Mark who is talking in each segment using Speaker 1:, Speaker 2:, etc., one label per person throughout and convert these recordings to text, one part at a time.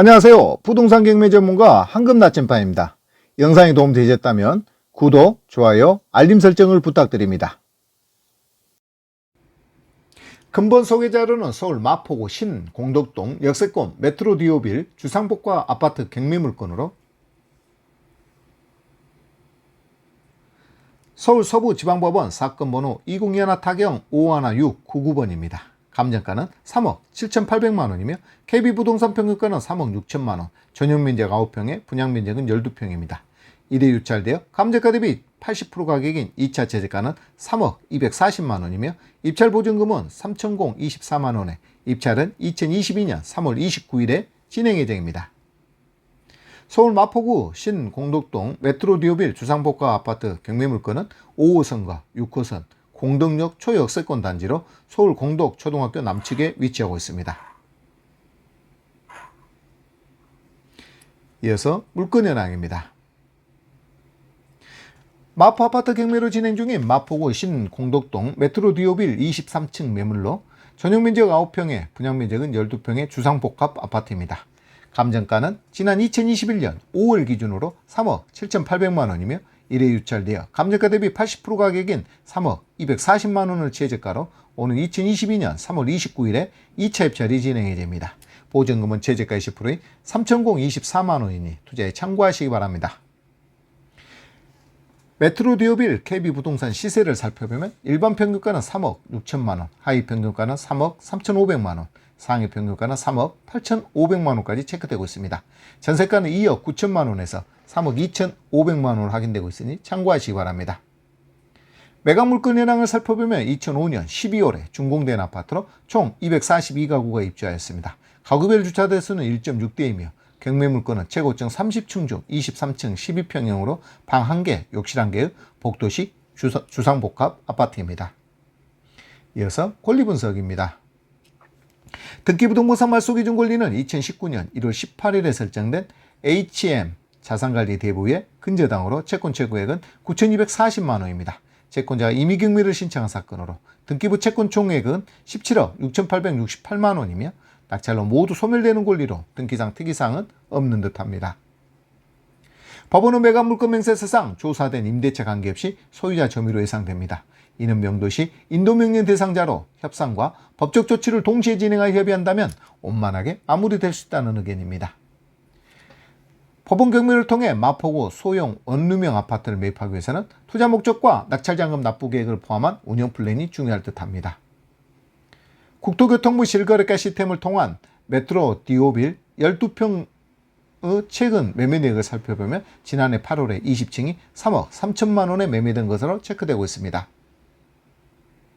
Speaker 1: 안녕하세요. 부동산 경매 전문가 황금 나침반입니다. 영상이 도움되셨다면 구독, 좋아요, 알림 설정을 부탁드립니다. 근본 소개 자료는 서울 마포구 신 공덕동 역세권 메트로 디오빌 주상복과 아파트 경매 물건으로 서울 서부지방법원 사건 번호 2021 타경 516 99번입니다. 감정가는 3억 7,800만 원이며 KB부동산 평균가는 3억 6천만 원, 전용 면적 9평에 분양 면적은 12평입니다. 1회 유찰되어 감정가 대비 80% 가격인 2차 재재가는 3억 240만 원이며 입찰 보증금은 3,024만 원에 입찰은 2022년 3월 29일에 진행 예정입니다. 서울 마포구 신공덕동 메트로 디오빌 주상복가 아파트 경매 물건은 5호선과 6호선 공덕역 초역세권 단지로 서울 공덕 초등학교 남측에 위치하고 있습니다. 이어서 물건 현황입니다. 마포 아파트 경매로 진행 중인 마포구 신 공덕동 메트로 디오빌 23층 매물로 전용 면적 9평에 분양 면적은 12평의 주상복합 아파트입니다. 감정가는 지난 2021년 5월 기준으로 3억 7,800만 원이며 1회 유찰되어 감정가 대비 80% 가격인 3억 240만 원을 최저가로 오는 2022년 3월 29일에 2차 입찰이 진행이 됩니다. 보증금은 최저가 20%인 3,024만 원이니 투자에 참고하시기 바랍니다. 메트로 디오빌 KB 부동산 시세를 살펴보면 일반 평균가는 3억 6천만 원, 하위 평균가는 3억 3,500만 원, 상위 평균가는 3억 8,500만 원까지 체크되고 있습니다. 전세가는 2억 9천만 원에서 3억 2,500만 원으로 확인되고 있으니 참고하시기 바랍니다. 매각 물건 현황을 살펴보면 2005년 12월에 준공된 아파트로 총 242가구가 입주하였습니다. 가구별 주차 대수는 1.6대이며 경매 물건은 최고층 30층 중 23층 12평형으로 방 1개, 욕실 1개의 복도식 주상복합 아파트입니다. 이어서 권리 분석입니다. 등기부등본상 말소기준 권리는 2019년 1월 18일에 설정된 HM 자산관리 대부의 근저당으로 채권 최고액은 9,240만 원입니다. 채권자가 임의경매를 신청한 사건으로 등기부 채권 총액은 17억 6,868만 원이며 낙찰로 모두 소멸되는 권리로 등기상 특이사항은 없는 듯합니다. 법원은 매각 물건 맹세 사상 조사된 임대차 관계없이 소유자 점유로 예상됩니다. 이는 명도시 인도명령 대상자로 협상과 법적 조치를 동시에 진행하여 협의한다면 원만하게 마무리될 수 있다는 의견입니다. 법원 경매를 통해 마포구 소형 원룸형 아파트를 매입하기 위해서는 투자 목적과 낙찰자금 납부 계획을 포함한 운영 플랜이 중요할 듯합니다. 국토교통부 실거래가 시스템을 통한 메트로 디오빌 12평의 최근 매매 내역을 살펴보면 지난해 8월에 20층이 3억 3천만 원에 매매된 것으로 체크되고 있습니다.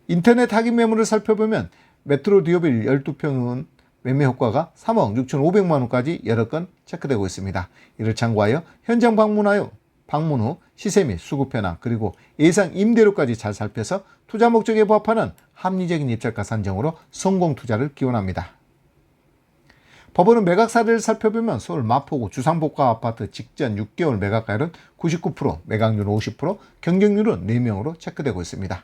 Speaker 1: 인터넷 확인 매물을 살펴보면 메트로 디오빌 12평은 매매 효과가 3억 6천5백만 원까지 여러 건 체크되고 있습니다. 이를 참고하여 현장 방문하여 방문 후 시세 및 수급 현황 그리고 예상 임대료까지 잘 살펴서 투자 목적에 부합하는 합리적인 입찰가 산정으로 성공 투자를 기원합니다. 법원은 매각 사례를 살펴보면 서울 마포구 주상복합 아파트 직전 6개월 매각가율은 99%, 매각률은 50%, 경쟁률은 4명으로 체크되고 있습니다.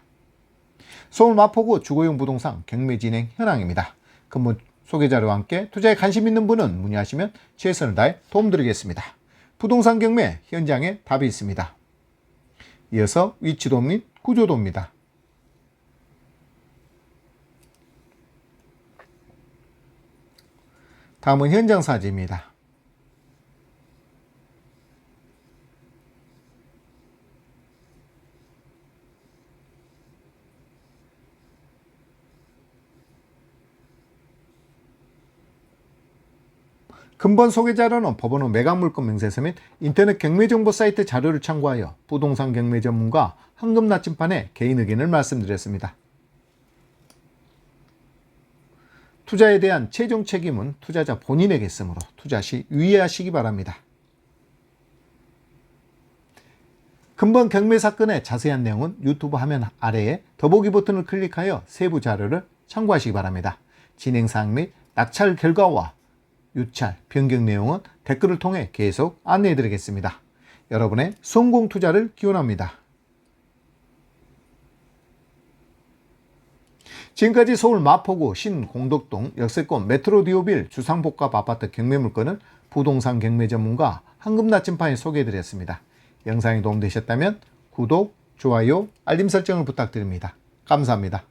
Speaker 1: 서울 마포구 주거용 부동산 경매 진행 현황입니다. 근본 소개 자료와 함께 투자에 관심 있는 분은 문의하시면 최선을 다해 도움드리겠습니다. 부동산 경매 현장에 답이 있습니다. 이어서 위치도 및 구조도입니다. 다음은 현장 사진입니다. 근본 소개 자료는 법원의 매각 물건 명세서 및 인터넷 경매 정보 사이트 자료를 참고하여 부동산 경매 전문가 황금 나침판에 개인 의견을 말씀드렸습니다. 투자에 대한 최종 책임은 투자자 본인에게 있으므로 투자 시 유의하시기 바랍니다. 근본 경매 사건의 자세한 내용은 유튜브 화면 아래에 더보기 버튼을 클릭하여 세부 자료를 참고하시기 바랍니다. 진행사항 및 낙찰 결과와 유찰, 변경 내용은 댓글을 통해 계속 안내해 드리겠습니다. 여러분의 성공 투자를 기원합니다. 지금까지 서울 마포구 신공덕동 역세권 메트로디오빌 주상복합 아파트 경매 물건을 부동산 경매 전문가 황금나침판이 소개해드렸습니다. 영상이 도움되셨다면 구독, 좋아요, 알림 설정을 부탁드립니다. 감사합니다.